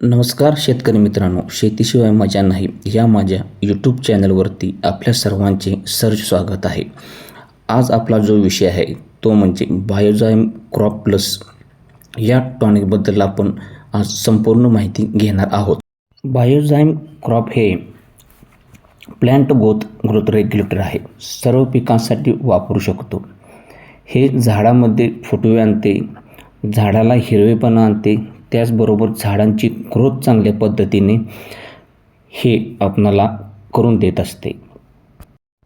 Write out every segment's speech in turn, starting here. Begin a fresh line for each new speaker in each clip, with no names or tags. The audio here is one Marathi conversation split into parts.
नमस्कार शेतकरी मित्रांनो शेतीशिवाय मजा नाही. या माझ्या यूट्यूब चॅनलवरती आपल्या सर्वांचे सर्ज स्वागत आहे. आज आपला जो विषय आहे तो म्हणजे बायोझाईम क्रॉप प्लस या टॉनिकबद्दल आपण आज संपूर्ण माहिती घेणार आहोत. बायोझाईम क्रॉप हे प्लॅन्ट ग्रोथ ग्रोथ रेग्युलेटर आहे. सर्व पिकांसाठी वापरू शकतो. हे झाडामध्ये फुटवे आणते झाडाला हिरवेपणा आणते त्याचबरोबर झाडांची ग्रोथ चांगल्या पद्धतीने हे आपणाला करून देत असते.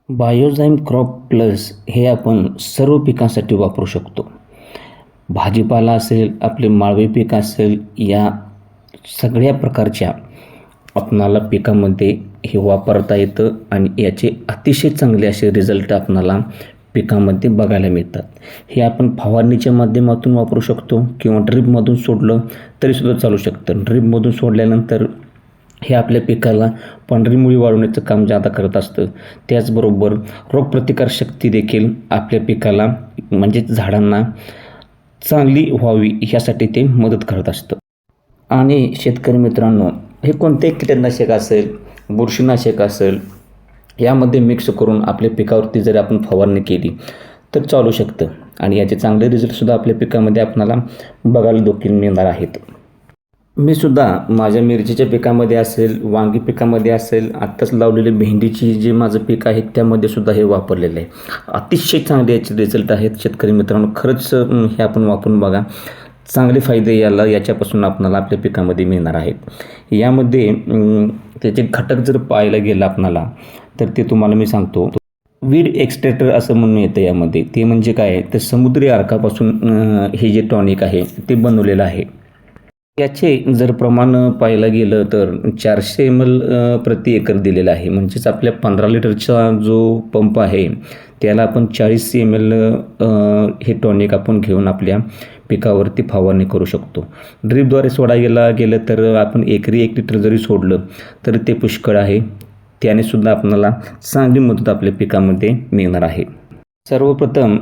बायोझाईम क्रॉप प्लस हे आपण सर्व पिकांसाठी वापरू शकतो. भाजीपाला असेल आपले माळवे पीक असेल या सगळ्या प्रकारच्या आपणाला पिकामध्ये हे वापरता येतं आणि याचे अतिशय चांगले असे रिझल्ट आपणाला पिकामध्ये बघायला मिळतात. हे आपण फवारणीच्या माध्यमातून वापरू शकतो किंवा ड्रीपमधून सोडलं तरीसुद्धा चालू शकतं. ड्रीपमधून सोडल्यानंतर हे आपल्या पिकाला पांढरी मुळी वाढवण्याचं काम जादा करत असतं. त्याचबरोबर रोगप्रतिकारशक्ती देखील आपल्या पिकाला म्हणजेच झाडांना चांगली व्हावी ह्यासाठी ते मदत करत असतं. आणि शेतकरी मित्रांनो हे कोणते कीटकनाशक असेल बुरशीनाशक असेल यामध्ये मिक्स करून आपल्या पिकावरती जर आपण फवारणी केली तर चालू शकतं. आणि याचे चांगले रिझल्टसुद्धा आपल्या पिकामध्ये आपणाला बघायला देखील मिळणार आहेत. मी सुद्धा माझ्या मिरचीच्या पिकामध्ये असेल वांगी पिकामध्ये असेल आत्ताच लावलेले भेंडीची जे माझं पीक आहे त्यामध्ये सुद्धा हे वापरलेलं आहे. अतिशय चांगले याचे रिझल्ट आहेत. शेतकरी मित्रांनो खरंच हे आपण वापरून बघा. चांगले फायदे याला याच्यापासून आपणाला आपल्या पिकामध्ये मिळणार आहेत. यामध्ये त्याचे घटक जर पाहायला गेलं आपणाला तर ते तुम्हाला मी सांगतो. वीड एक्स्ट्रेटर असं म्हणून येतं यामध्ये. ते म्हणजे काय? तर समुद्री अर्कापासून हे जे टॉनिक आहे ते बनवलेलं आहे. याचे जर प्रमाण पाहायला गेलं तर चारशे एम एल प्रति एकर दिलेलं आहे. म्हणजेच आपल्या पंधरा लिटरचा जो पंप आहे त्याला आपण चाळीस एम एल हे टॉनिक आपण घेऊन आपल्या पिकावरती फवारणी करू शकतो. ड्रीपद्वारे सोडायला गेलं तर आपण एकरी एक लिटर जरी सोडलं तर ते पुष्कळ आहे. त्याने सुद्धा आपल्याला चांगली मदत आपल्या पिकामध्ये मिळणार आहे. सर्वप्रथम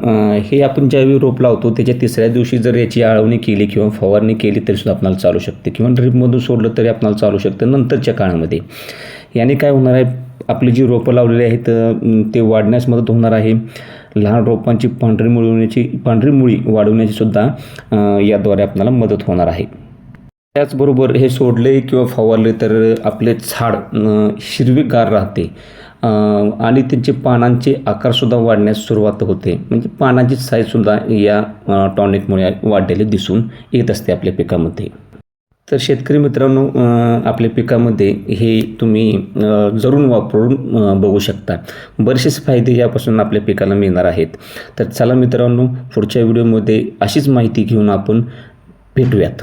हे आपण ज्यावेळी रोप लावतो त्याच्या तिसऱ्या दिवशी जर याची आळवणी केली किंवा फवारणी केली तरी सुद्धा आपल्याला चालू शकते किंवा ड्रीपमधून सोडलं तरी आपल्याला चालू शकतं नंतरच्या काळामध्ये. याने काय होणार आहे आपली जी रोपं लावलेली आहेत ते वाढण्यास मदत होणार आहे. लहान रोपांची पांढरी मुळी पांढरी मुळी वाढवण्याची सुद्धा याद्वारे आपल्याला मदत होणार आहे. त्याचबरोबर हे सोडले किंवा फवारले तर आपले झाड हिरवीगार राहते. आणि त्यांचे पानांचे आकारसुद्धा वाढण्यास सुरुवात होते. म्हणजे पानांची साईजसुद्धा या टॉनिकमुळे वाढलेली दिसून येत असते आपल्या पिकामध्ये. तर शेतकरी मित्रांनो आपल्या पिकामध्ये हे तुम्ही जरूर वापरून बघू शकता. बरेचसेच फायदे यापासून आपल्या पिकाला मिळणार आहेत. तर चला मित्रांनो पुढच्या व्हिडिओमध्ये अशीच माहिती घेऊन आपण भेटूयात.